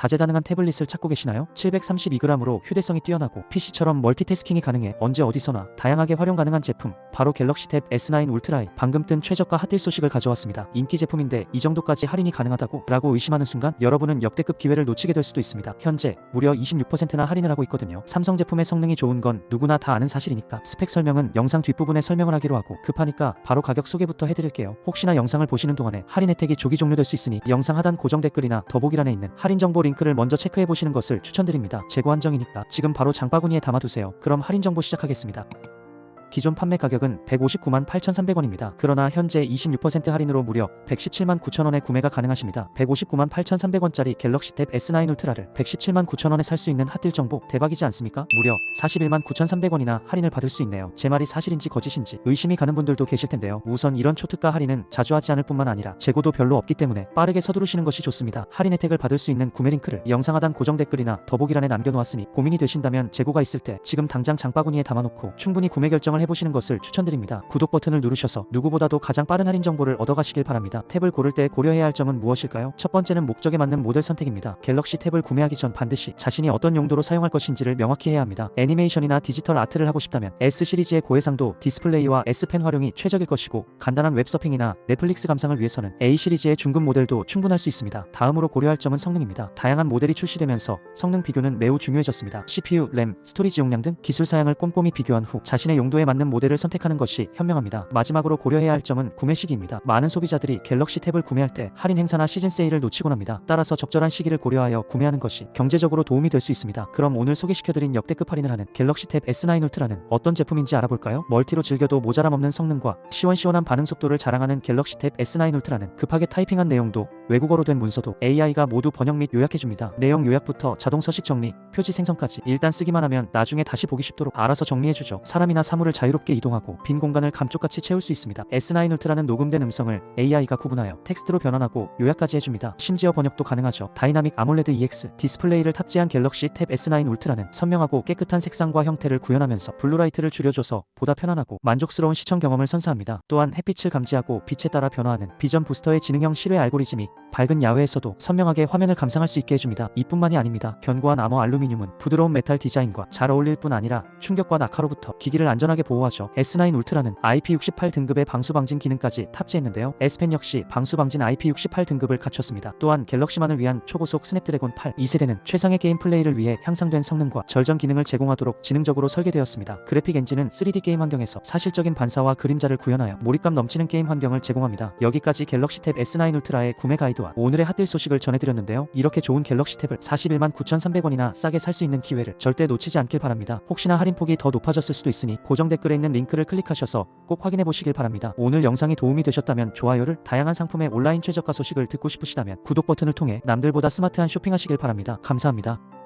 다재다능한 태블릿을 찾고 계시나요? 732g으로 휴대성이 뛰어나고 PC처럼 멀티태스킹이 가능해 언제 어디서나 다양하게 활용 가능한 제품 바로 갤럭시 탭 S9 울트라에 방금 뜬 최저가 핫딜 소식을 가져왔습니다. 인기 제품인데 이 정도까지 할인이 가능하다고? 라고 의심하는 순간 여러분은 역대급 기회를 놓치게 될 수도 있습니다. 현재 무려 26%나 할인을 하고 있거든요. 삼성 제품의 성능이 좋은 건 누구나 다 아는 사실이니까 스펙 설명은 영상 뒷부분에 설명을 하기로 하고 급하니까 바로 가격 소개부터 해드릴게요. 혹시나 영상을 보시는 동안에 할인 혜택이 조기 종료될 수 있으니 영상 하단 고정 댓글이나 더보기란에 있는 할인 정보 링크를 먼저 체크해 보시는 것을 추천드립니다. 재고 한정이니까 지금 바로 장바구니에 담아두세요. 그럼 할인 정보 시작하겠습니다. 기존 판매 가격은 159만 8,300원입니다. 그러나 현재 26% 할인으로 무려 117만 9천원에 구매가 가능하십니다. 159만 8,300원짜리 갤럭시 탭 S9 울트라를 117만 9천원에 살 수 있는 핫딜 정보 대박이지 않습니까? 무려 41만 9,300원이나 할인을 받을 수 있네요. 제 말이 사실인지 거짓인지 의심이 가는 분들도 계실 텐데요. 우선 이런 초특가 할인은 자주 하지 않을 뿐만 아니라 재고도 별로 없기 때문에 빠르게 서두르시는 것이 좋습니다. 할인 혜택을 받을 수 있는 구매 링크를 영상 하단 고정 댓글이나 더보기란에 남겨놓았으니 고민이 되신다면 재고가 있을 때 지금 당장 장바구니에 담아놓고 충분히 구매 결정을 해보시는 것을 추천드립니다. 구독 버튼을 누르셔서 누구보다도 가장 빠른 할인 정보를 얻어가시길 바랍니다. 탭을 고를 때 고려해야 할 점은 무엇일까요? 첫 번째는 목적에 맞는 모델 선택입니다. 갤럭시 탭을 구매하기 전 반드시 자신이 어떤 용도로 사용할 것인지를 명확히 해야 합니다. 애니메이션이나 디지털 아트를 하고 싶다면 S 시리즈의 고해상도 디스플레이와 S펜 활용이 최적일 것이고 간단한 웹서핑이나 넷플릭스 감상을 위해서는 A 시리즈의 중급 모델도 충분할 수 있습니다. 다음으로 고려할 점은 성능입니다. 다양한 모델이 출시되면서 성능 비교는 매우 중요해졌습니다. CPU, 램, 스토리지 용량 등 기술 사양을 꼼꼼히 비교한 후 자신의 용도에 맞는 모델을 선택하는 것이 현명합니다. 마지막으로 고려해야 할 점은 구매 시기입니다. 많은 소비자들이 갤럭시 탭을 구매할 때 할인 행사나 시즌 세일을 놓치곤 합니다. 따라서 적절한 시기를 고려하여 구매하는 것이 경제적으로 도움이 될 수 있습니다. 그럼 오늘 소개시켜드린 역대급 할인을 하는 갤럭시 탭 S9 울트라는 어떤 제품인지 알아볼까요? 멀티로 즐겨도 모자람 없는 성능과 시원시원한 반응 속도를 자랑하는 갤럭시 탭 S9 울트라는 급하게 타이핑한 내용도 외국어로 된 문서도 AI가 모두 번역 및 요약해줍니다. 내용 요약부터 자동 서식 정리, 표지 생성까지 일단 쓰기만 하면 나중에 다시 보기 쉽도록 알아서 정리해주죠. 사람이나 사물을 자유롭게 이동하고 빈 공간을 감쪽같이 채울 수 있습니다. S9 울트라는 녹음된 음성을 AI가 구분하여 텍스트로 변환하고 요약까지 해줍니다. 심지어 번역도 가능하죠. 다이나믹 아몰레드 EX 디스플레이를 탑재한 갤럭시 탭 S9 울트라는 선명하고 깨끗한 색상과 형태를 구현하면서 블루라이트를 줄여줘서 보다 편안하고 만족스러운 시청 경험을 선사합니다. 또한 햇빛을 감지하고 빛에 따라 변화하는 비전 부스터의 지능형 실외 알고리즘이 밝은 야외에서도 선명하게 화면을 감상할 수 있게 해줍니다. 이뿐만이 아닙니다. 견고한 암호 알루미늄은 부드러운 메탈 디자인과 잘 어울릴 뿐 아니라 충격과 낙하로부터 기기를 안전하게 보호하죠. S9 울트라는 IP68 등급의 방수 방진 기능까지 탑재했는데요. S펜 역시 방수 방진 IP68 등급을 갖췄습니다. 또한 갤럭시만을 위한 초고속 스냅드래곤 8 2세대는 최상의 게임 플레이를 위해 향상된 성능과 절전 기능을 제공하도록 지능적으로 설계되었습니다. 그래픽 엔진은 3D 게임 환경에서 사실적인 반사와 그림자를 구현하여 몰입감 넘치는 게임 환경을 제공합니다. 여기까지 갤럭시 탭 S9 울트라의 구매 가이드와 오늘의 핫딜 소식을 전해드렸는데요. 이렇게 좋은 갤럭시 탭을 41만 9,300원이나 싸게 살 수 있는 기회를 절대 놓치지 않길 바랍니다. 혹시나 할인폭이 더 높아졌을 수도 있으니 고정 댓글에 있는 링크를 클릭하셔서 꼭 확인해 보시길 바랍니다. 오늘 영상이 도움이 되셨다면 좋아요를 다양한 상품의 온라인 최저가 소식을 듣고 싶으시다면 구독 버튼을 통해 남들보다 스마트한 쇼핑하시길 바랍니다. 감사합니다.